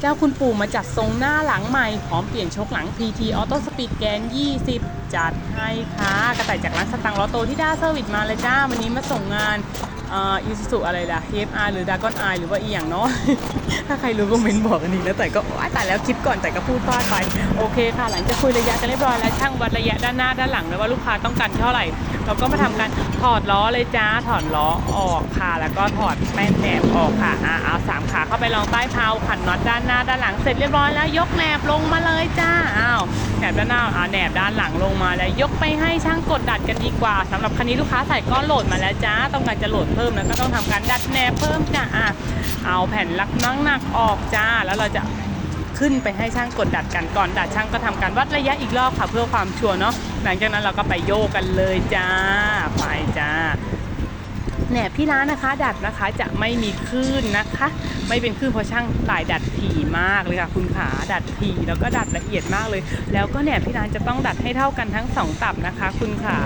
เจ้าคุณปู่มาจัดทรงหน้าหลังใหม่พร้อมเปลี่ยนชกหลัง PT Auto Speed แกน 20 จัดให้ค่ะ กระต่ายจากร้านสตังค์ลอโตที่ด้าเซอร์วิสมาเลยจ้า วันนี้มาส่งงาน อ่อยูสุอะไรล่ะ HFR หรือ Dragon Eye หรือว่าอีอย่างเนาะ ถ้าใครรู้ก็เมนบอกกันดีนะแต่ก็ว้ายตายแล้วคิดก่อนแต่ก็พูดพลาดไป โอเคค่ะ หลังจากคุยระยะกันเรียบร้อยแล้วช่างวัดระยะด้านหน้าด้านหลังแล้วว่าลูกค้าต้องการเท่าไหร่ เราก็มาทำการถอดล้อเลยจ้า ถอดล้อออกค่ะ แล้วก็ถอดแป้นแหนบออกค่ะอ่าเอาสามขาเข้าไปรองใต้เท้าขันน็อตด้านหน้าด้านหลังเสร็จเรียบร้อยแล้วยกแหนบลงมาเลยจ้า อ้าวแหนบด้านหน้าอ่าแหนบด้านหลังลงมาแล้วยกไปให้ช่างกดดัดกันดีกว่าสำหรับคันนี้ลูกค้าใส่ก้อนโหลดมาแล้วจ้า ต้องการจะโหลดเพิ่มแล้วก็ต้องทำการดัดแนบเพิ่มจ้าอะเอาแผ่นลักน้ำหนักออกจ้า แล้วเราจะขึ้นไปให้ช่างกดดัดกันก่อนดัดช่างก็ทำการวัดระยะอีกรอบค่ะเพื่อความชัวร์เนาะหลังจากนั้นเราก็ไปโยกกันเลยจ้าไปจ้า แหนบที่ร้านนะคะ ดัดนะคะจะไม่มีคลื่นนะคะ ไม่เป็นคลื่นเพราะช่างหลายดัดถี่มากเลยค่ะคุณขาดัดถี่แล้วก็ดัดละเอียดมากเลย แล้วก็แหนบที่ร้านจะต้องดัดให้เท่ากันทั้งสองตับนะคะ คุณขา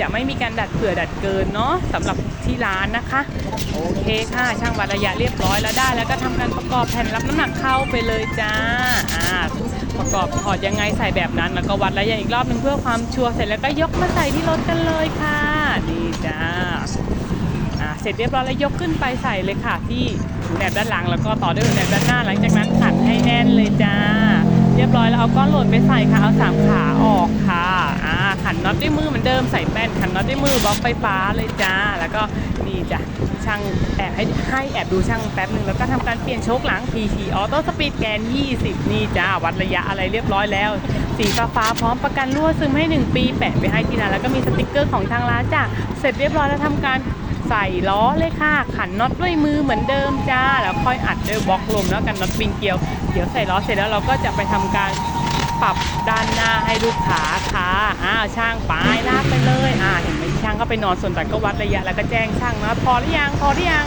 จะไม่มีการดัดเผื่อดัดเกินเนาะสำหรับที่ร้านนะคะโอเคค่ะ ช่างวัดระยะเรียบร้อยแล้วได้ แล้วก็ทำการประกอบแผ่นรับน้ำหนักเข้าไปเลยจ้าอ่าประกอบถอดยังไงใส่แบบนั้น แล้วก็วัดระยะอีกรอบหนึงเพื่อความชัวร์เสร็จแล้วก็ยกมาใส่ที่รถกันเลยค่ะนี่จ้า อ่าเสร็จเรียบร้อยแล้วยกขึ้นไปใส่เลยค่ะ ที่หูแหนบด้านหลังแล้วก็ต่อด้วยหูแหนบด้านหน้า หลังจากนั้นขันให้แน่นเลยจ้า เรียบร้อยแล้วเอาก้อนโหลดไปใส่ค่ะเอาสามขาออกค่ะอ่าขันน็อตด้วยมือเหมือนเดิมใส่แป้นขันน็อตด้วยมือบล็อกไฟฟ้าเลยจ้า แล้วก็นี่จ้ะช่างแอบให้ให้แอบดูช่างแป๊บหนึ่งแล้วก็ทำการเปลี่ยนโชคหลัง PT Auto Speed แกน 20 นี่จ้าวัดระยะอะไรเรียบร้อยแล้ว สีฟ้าฟ้าพร้อมประกันรั่วซึมให้ 1 ปี แปะไปให้ที่ร้านแล้วก็มีสติกเกอร์ของทางร้านจ้าเสร็จเรียบร้อยแล้วทำการ ใส่ล้อเลยค่ะ ขันน็อตด้วยมือเหมือนเดิมจ้า แล้วค่อยอัดด้วยบล็อกลมแล้วกันน็อตปินเกลียว เดี๋ยวใส่ล้อเสร็จแล้วเราก็จะไปทำการปรับด้านหน้าให้ลูกค้าค่ะอ้าวช่างปลายลากไปเลยอ่าเห็นไหมช่างก็ไปนอนส่วนตัดก็วัดระยะแล้วก็แจ้งช่างนะพอหรือยังพอหรือยัง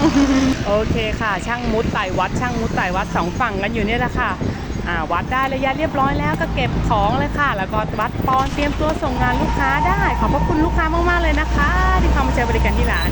โอเคค่ะ ช่างมุดไต่วัดช่างมุดไต่วัดสองฝั่งกันอยู่เนี่ยแหละค่ะอ่าวัดได้ระยะเรียบร้อยแล้วก็เก็บของเลยค่ะ แล้วก็วัดปอนเตรียมตัวส่งงานลูกค้าได้ ขอบพระคุณลูกค้ามากๆเลยนะคะ ที่เข้ามาใช้บริการที่ร้าน